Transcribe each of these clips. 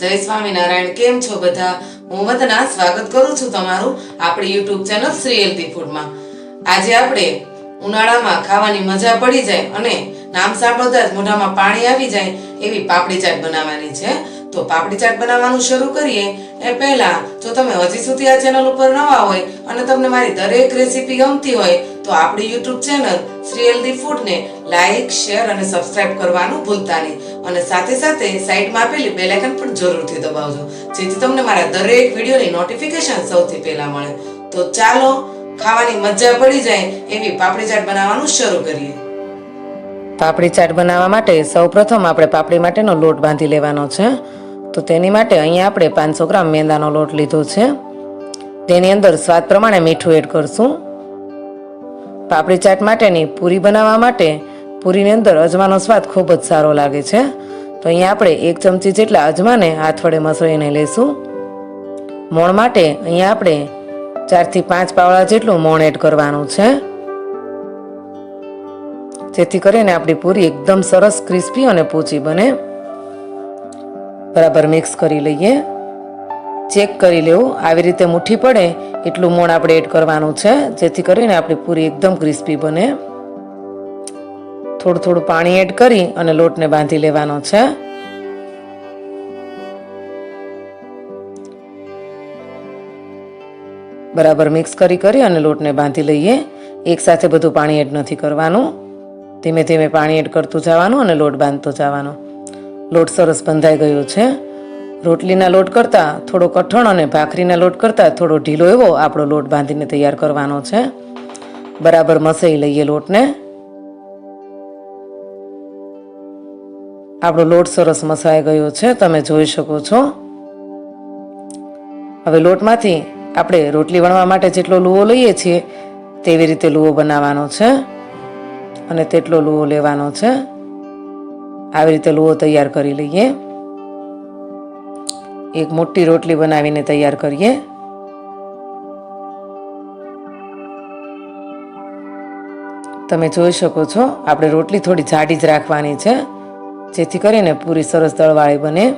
જય સ્વામિનારાયણ કેમ છો બધા? હું વંદના, સ્વાગત કરું છું તમારું આપણી યુટ્યુબ ચેનલ શ્રી હેલ્ધી ફૂડમાં આજે આપણે ઉનાળામાં ખાવાની મજા પડી જાય અને નામ સાંભળતા જ મોઢામાં પાણી આવી જાય એવી પાપડી ચાટ બનાવવાની છે. તો પાપડી ચાટ બનાવવાનું શરૂ કરીએ. એ પહેલા જો તમે હજી સુધી આ ચેનલ ઉપર નવા હોય અને તમને મારી દરેક રેસીપી ગમતી હોય, તો આપણી યુટ્યુબ ચેનલ શ્રી હેલ્ધી ફૂડને લાઈક શેર અને સબસ્ક્રાઇબ કરવાનું ભૂલતા નહીં. અને સાથે સાથે સાઈડમાં આપેલી બેલ આઇકન પણ જરૂરથી દબાવજો, જેથી તમને મારા દરેક વિડીયોની નોટિફિકેશન સૌથી પહેલા મળે. તો ચાલો, ખાવાની મજા પડી જાય એવી પાપડી ચાટ બનાવવાનું શરૂ કરીએ. પાપડી ચાટ બનાવવા માટે સૌપ્રથમ આપણે પાપડી માટેનો લોટ બાંધી લેવાનો છે. તો તેની માટે અહીંયા આપણે પાંચસો ગ્રામ મેંદાનો લોટ લીધો છે. તેની અંદર સ્વાદ પ્રમાણે મીઠું એડ કરશું. પાપડી ચાટ માટેની પૂરી બનાવવા માટે પૂરીની અંદર અજમાનો સ્વાદ ખૂબ જ સારો લાગે છે. તો અહીંયા આપણે એક ચમચી જેટલા અજમાને હાથ વડે મસળીને લઈશું મોણ માટે અહીંયા આપણે ચારથી પાંચ પાવડા જેટલું મોણ એડ કરવાનું છે. જેથી કરીને આપણી પૂરી એકદમ સરસ ક્રિસ્પી અને પૂચી બને. બરાબર મિક્સ કરી લઈએ. ચેક કરી લેવું. આવી રીતે મુઠ્ઠી પડે, એટલું મોણ આપણે એડ કરવાનું છે, જેથી કરીને આપણી પૂરી એકદમ ક્રિસ્પી બને. થોડું થોડું પાણી એડ કરી અને લોટને બાંધી લેવાનો છે. બરાબર મિક્સ કરી કરી અને લોટને બાંધી લઈએ. એકસાથે બધું પાણી એડ નથી કરવાનું. ધીમે ધીમે પાણી એડ કરતું જવાનું અને લોટ બાંધતો જવાનો. લોટ સરસ બંધાઈ ગયો છે. રોટલીના લોટ કરતાં થોડો કઠણ અને ભાખરીના લોટ કરતાં થોડો ઢીલો એવો આપણો લોટ બાંધીને તૈયાર કરવાનો છે. બરાબર મસાઈ લઈએ લોટને. આપણો લોટ સરસ મસાઈ ગયો છે, તમે જોઈ શકો છો. હવે લોટમાંથી આપણે રોટલી વણવા માટે જેટલો લુવો લઈએ છીએ, તેવી રીતે લુવો બનાવવાનો છે. અને તેટલો લુવો લેવાનો છે. આવી રીતે લુવો તૈયાર કરી લઈએ. એક મોટી રોટલી બનાવીને તૈયાર કરીએ. તમે જોઈ શકો છો, આપણે રોટલી થોડી જાડી જ રાખવાની છે, જેથી કરીને પૂરી સરસ દળવાળી બને.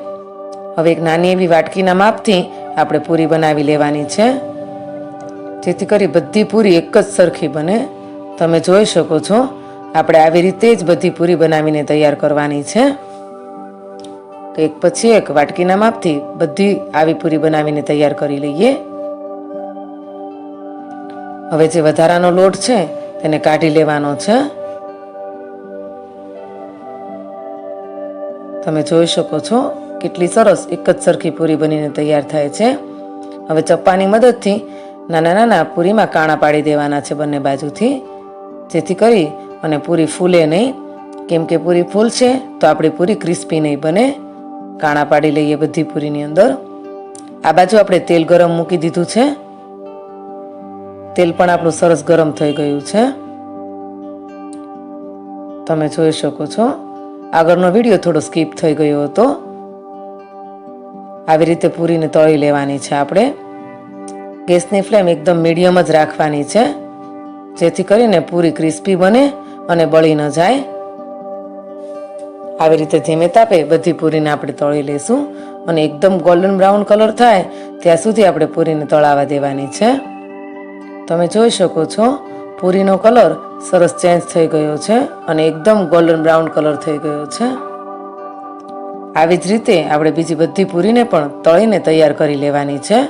હવે એક નાની એવી વાટકીના માપથી આપણે પૂરી બનાવી લેવાની છે, જેથી કરી બધી પૂરી એક જ સરખી બને. તમે જોઈ શકો છો, આપણે આવી રીતે જ બધી પૂરી બનાવીને તૈયાર કરવાની છે. તો એક પછી એક વાટકીના માપથી બધી આવી પૂરી બનાવીને તૈયાર કરી લઈએ. હવે જે વધારાનો લોટ છે, તેને કાઢી લેવાનો છે. તમે જોઈ શકો છો કેટલી સરસ એક જ સરખી પૂરી બનીને તૈયાર થાય છે. હવે ચપ્પાની મદદથી નાના નાના પૂરીમાં કાણા પાડી દેવાના છે બંને બાજુથી. જેથી કરી અને પૂરી ફૂલે નહીં. કેમ કે પૂરી ફૂલશે તો આપણી પૂરી ક્રિસ્પી નહીં બને. કાણા પાડી લઈએ બધી પૂરીની અંદર. આ બાજુ આપણે તેલ ગરમ મૂકી દીધું છે. તેલ પણ આપણું સરસ ગરમ થઈ ગયું છે. તમે જોઈ શકો છો. આગળનો વીડિયો થોડો સ્કીપ થઈ ગયો હતો. આવી રીતે પૂરીને તળી લેવાની છે આપણે. ગેસની ફ્લેમ એકદમ મીડિયમ જ રાખવાની છે. જેથી કરીને પૂરી ક્રિસ્પી બને અને બળી ન જાય. આવી રીતે ધીમે તાપે બધી પૂરીને આપણે તળી લઈશું અને એકદમ ગોલ્ડન બ્રાઉન કલર થાય ત્યાં સુધી આપણે પૂરીને તળાવા દેવાની છે. તમે જોઈ શકો છો, પૂરીનો કલર સરસ ચેન્જ થઈ ગયો છે અને એકદમ ગોલ્ડન બ્રાઉન કલર થઈ ગયો છે. આવી જ રીતે આપણે બીજી બધી પૂરીને પણ તળીને તૈયાર કરી લેવાની છે.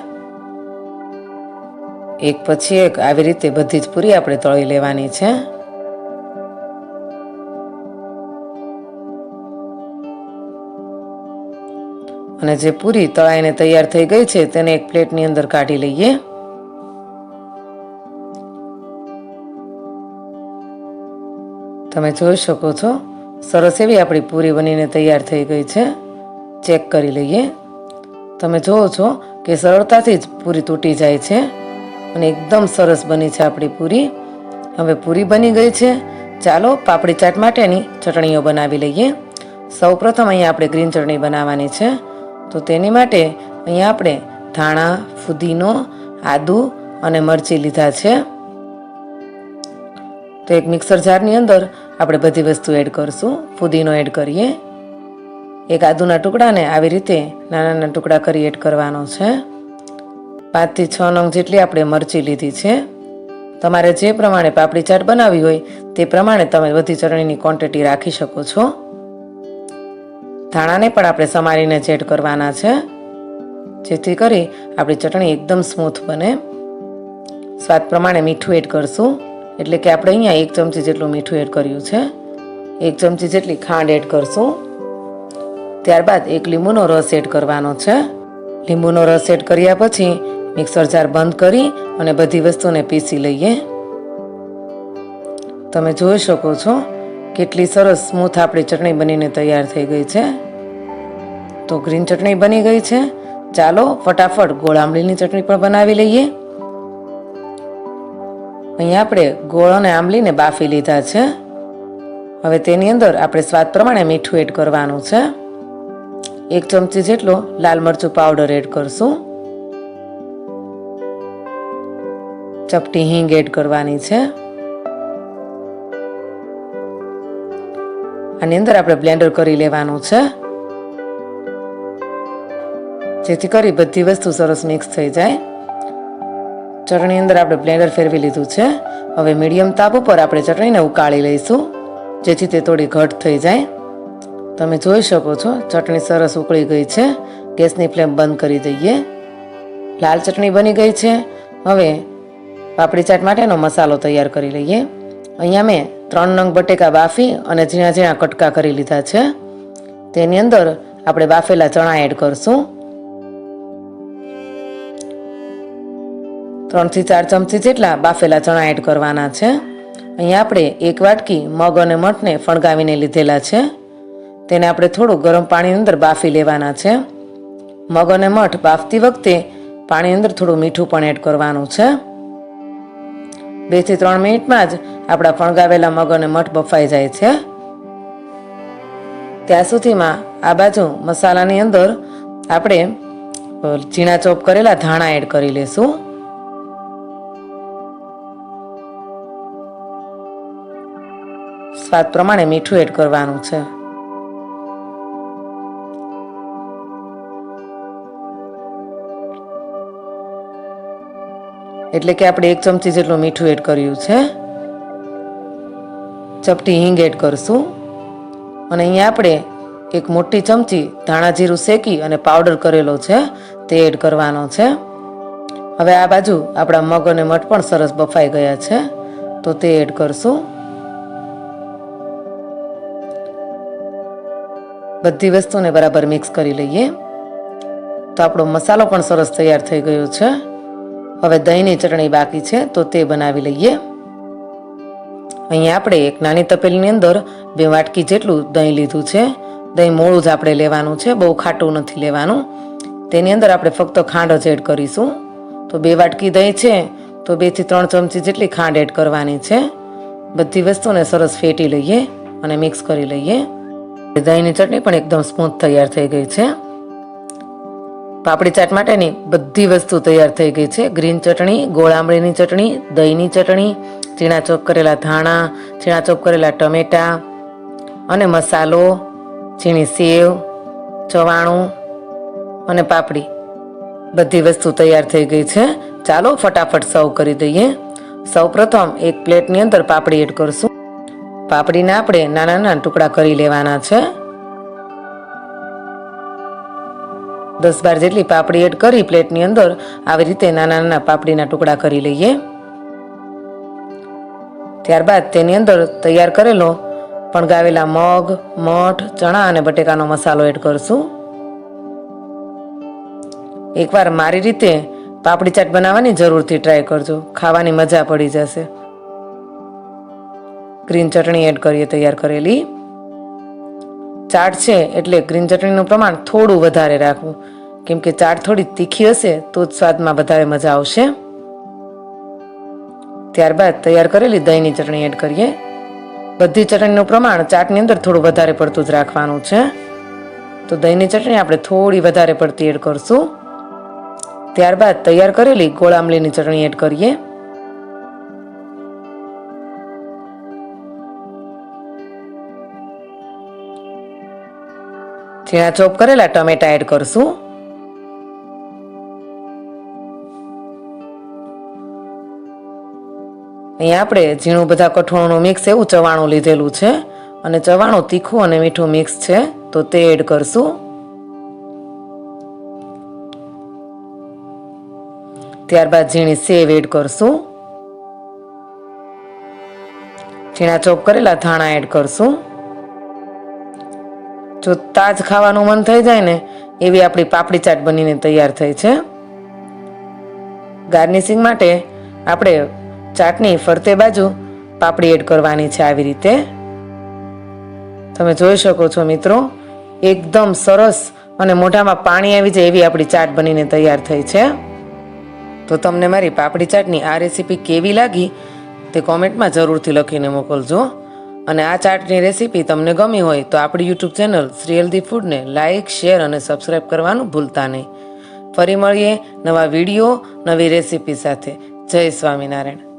એક પછી એક આવી રીતે બધી જ પૂરી આપણે તળી લેવાની છે. અને જે પૂરી તળાઈને તૈયાર થઈ ગઈ છે, તેને એક પ્લેટની અંદર કાઢી લઈએ. તમે જોઈ શકો છો, સરસ એવી આપણી પૂરી બનીને તૈયાર થઈ ગઈ છે. ચેક કરી લઈએ. તમે જુઓ છો કે સરળતાથી જ પૂરી તૂટી જાય છે અને એકદમ સરસ બની છે આપણી પૂરી. હવે પૂરી બની ગઈ છે. ચાલો પાપડી ચાટ માટેની ચટણીઓ બનાવી લઈએ. સૌ પ્રથમ અહીંયા આપણે ગ્રીન ચટણી બનાવવાની છે. તો તેની માટે અહીંયા આપણે ધાણા, ફુદીનો, આદુ અને મરચી લીધા છે. તો એક મિક્સર જારની અંદર આપણે બધી વસ્તુ એડ કરશું. ફુદીનો એડ કરીએ. એક આદુના ટુકડાને આવી રીતે નાના નાના ટુકડા કરી એડ કરવાનો છે. પાંચથી છ નંગ જેટલી આપણે મરચી લીધી છે. તમારે જે પ્રમાણે પાપડી ચાટ બનાવવી હોય તે પ્રમાણે તમે બધી ચટણીની ક્વોન્ટિટી રાખી શકો છો. ધાણાને પણ આપણે સમારીને જ એડ કરવાના છે. જેથી કરી આપણી ચટણી એકદમ સ્મૂથ બને. સ્વાદ પ્રમાણે મીઠું એડ કરશું. એટલે કે આપણે અહીંયા એક ચમચી જેટલું મીઠું એડ કર્યું છે. એક ચમચી જેટલી ખાંડ એડ કરશું. ત્યારબાદ એક લીંબુનો રસ એડ કરવાનો છે. લીંબુનો રસ એડ કર્યા પછી મિક્સર જાર બંધ કરી અને બધી વસ્તુને પીસી લઈએ. તમે જોઈ શકો છો કેટલી સરસ સ્મૂથ આપણી ચટણી બનીને તૈયાર થઈ ગઈ છે. તો ગ્રીન ચટણી બની ગઈ છે. ચાલો ફટાફટ ગોળ આંબલીની ચટણી પણ બનાવી લઈએ. અહીંયા આપણે ગોળ અને આંબલીને બાફી લીધા છે. હવે તેની અંદર આપણે સ્વાદ પ્રમાણે મીઠું એડ કરવાનું છે. એક ચમચી જેટલો લાલ મરચું પાવડર એડ કરશું. ચપટી હિંગ એડ કરવાની છે. આની અંદર આપણે બ્લેન્ડર કરી લેવાનું છે. જેથી કરી બધી વસ્તુ સરસ મિક્સ થઈ જાય. ચટણી અંદર આપણે બ્લેન્ડર ફેરવી લીધું છે. હવે મીડિયમ તાપ ઉપર આપણે ચટણીને ઉકાળી લઈશું, જેથી તે થોડી ઘટ થઈ જાય. તમે જોઈ શકો છો, ચટણી સરસ ઉકળી ગઈ છે. ગેસની ફ્લેમ બંધ કરી દઈએ. લાલ ચટણી બની ગઈ છે. હવે પાપડી ચાટ માટેનો મસાલો તૈયાર કરી લઈએ. અહીંયા મેં ત્રણ નંગ બટેકા બાફી અને ઝીણા ઝીણા કટકા કરી લીધા છે. તેની અંદર આપણે બાફેલા ચણા એડ કરશું. ત્રણથી ચાર ચમચી જેટલા બાફેલા ચણા એડ કરવાના છે. અહીંયા આપણે એક વાટકી મગ અને મઠને ફણગાવીને લીધેલા છે. તેને આપણે થોડું ગરમ પાણીની અંદર બાફી લેવાના છે. મગ અને મઠ બાફતી વખતે પાણી અંદર થોડું મીઠું પણ એડ કરવાનું છે. બેથી ત્રણ મિનિટમાં જ આપણા ફણગાવેલા મગ અને મઠ બફાઈ જાય છે. ત્યાં સુધીમાં આ બાજુ મસાલાની અંદર આપણે ઝીણા ચોપ કરેલા ધાણા એડ કરી લેશું. સ્વાદ પ્રમાણે મીઠું એડ કરવાનું છે. એટલે કે આપણે એક ચમચી જેટલું મીઠું એડ કર્યું છે. ચપટી હિંગ એડ કરશું. અને અહીંયા આપણે એક મોટી ચમચી ધાણા જીરું શેકી અને પાવડર કરેલો છે, તે એડ કરવાનો છે. હવે આ બાજુ આપણા મગ અને મઠ પણ સરસ બફાઈ ગયા છે, તો તે એડ કરશું. બધી વસ્તુને બરાબર મિક્સ કરી લઈએ. તો આપણો મસાલો પણ સરસ તૈયાર થઈ ગયો છે. હવે દહીંની ચટણી બાકી છે, તો તે બનાવી લઈએ. અહીંયા આપણે એક નાની તપેલીની અંદર બે વાટકી જેટલું દહીં લીધું છે. દહીં મોળું જ આપણે લેવાનું છે, બહુ ખાટું નથી લેવાનું. તેની અંદર આપણે ફક્ત ખાંડ જ એડ કરીશું. તો બે વાટકી દહીં છે, તો બેથી ત્રણ ચમચી જેટલી ખાંડ એડ કરવાની છે. બધી વસ્તુને સરસ ફેટી લઈએ અને મિક્સ કરી લઈએ. દહીંની ચટણી પણ એકદમ સ્મૂથ તૈયાર થઈ ગઈ છે. પાપડી ચાટ માટેની બધી વસ્તુ તૈયાર થઈ ગઈ છે. ગ્રીન ચટણી ગોળ ચટણી, દહીંની ચટણી ઝીણા ચોપ કરેલા ધાણા ઝીણા ચોપ કરેલા ટમેટા અને મસાલો ઝીણી સેવ, ચવાણું અને પાપડી. બધી વસ્તુ તૈયાર થઈ ગઈ છે. ચાલો ફટાફટ સર્વ કરી દઈએ. સૌ પ્રથમ એક પ્લેટની અંદર પાપડી એડ કરશું. પાપડીને આપણે નાના નાના ટુકડા કરી લેવાના છે. દસ બાર જેટલી પાપડી એડ કરી પ્લેટની અંદર આવી રીતે નાના નાના પાપડીના ટુકડા કરી લઈએ. ત્યારબાદ તેની અંદર તૈયાર કરેલો ફણગાવેલા મગ, મઠ, ચણા અને બટેકાનો મસાલો એડ કરશું. એકવાર મારી રીતે પાપડી ચાટ બનાવવાની જરૂરથી ટ્રાય કરજો. ખાવાની મજા પડી જશે. ગ્રીન ચટણી એડ કરીએ, તૈયાર કરેલી. ચાટ છે એટલે ગ્રીન ચટણીનું પ્રમાણ થોડું વધારે રાખવું. કેમ કે ચાટ થોડી તીખી હશે તો જ સ્વાદમાં વધારે મજા આવશે. ત્યારબાદ તૈયાર કરેલી દહીંની ચટણી એડ કરીએ. બધી ચટણીનું પ્રમાણ ચાટની અંદર થોડું વધારે પડતું જ રાખવાનું છે. તો દહીંની ચટણી આપણે થોડી વધારે પડતી એડ કરશું. ત્યારબાદ તૈયાર કરેલી ગોળ આમલીની ચટણી એડ કરીએ. ઝીણા ચોપ કરેલા ટમેટા એડ કરશું. અહીંયા આપણે ઝીણું બધા કઠોળનું મિક્સ એવું ચવાણું લીધેલું છે. અને ચવાણું તીખું અને મીઠું મિક્સ છે, તો તે એડ કરશું. ત્યારબાદ ઝીણી સેવ એડ કરશું. ઝીણા ચોપ કરેલા ધાણા એડ કરશું. જો તાજ ખાવાનું મન થઈ જાય ને, એવી આપણી પાપડી ચાટ બનીને તૈયાર થઈ છે. ગાર્નિશિંગ માટે આપણે ચાટની ફરતે બાજુ પાપડી એડ કરવાની છે આવી રીતે. તમે જોઈ શકો છો મિત્રો, એકદમ સરસ અને મોઢામાં પાણી આવી જાય એવી આપણી ચાટ બનીને તૈયાર થઈ છે. તો તમને મારી પાપડી ચાટની આ રેસીપી કેવી લાગી તે કોમેન્ટમાં જરૂરથી લખીને મોકલજો. અને આ ચાટની રેસીપી તમને ગમી હોય તો આપણી યુટ્યુબ ચેનલ શ્રી હેલ્ધી ફૂડને લાઇક શેર અને સબસ્ક્રાઈબ કરવાનું ભૂલતા નહીં. ફરી મળીએ નવા વીડિયો નવી રેસીપી સાથે. જય સ્વામિનારાયણ.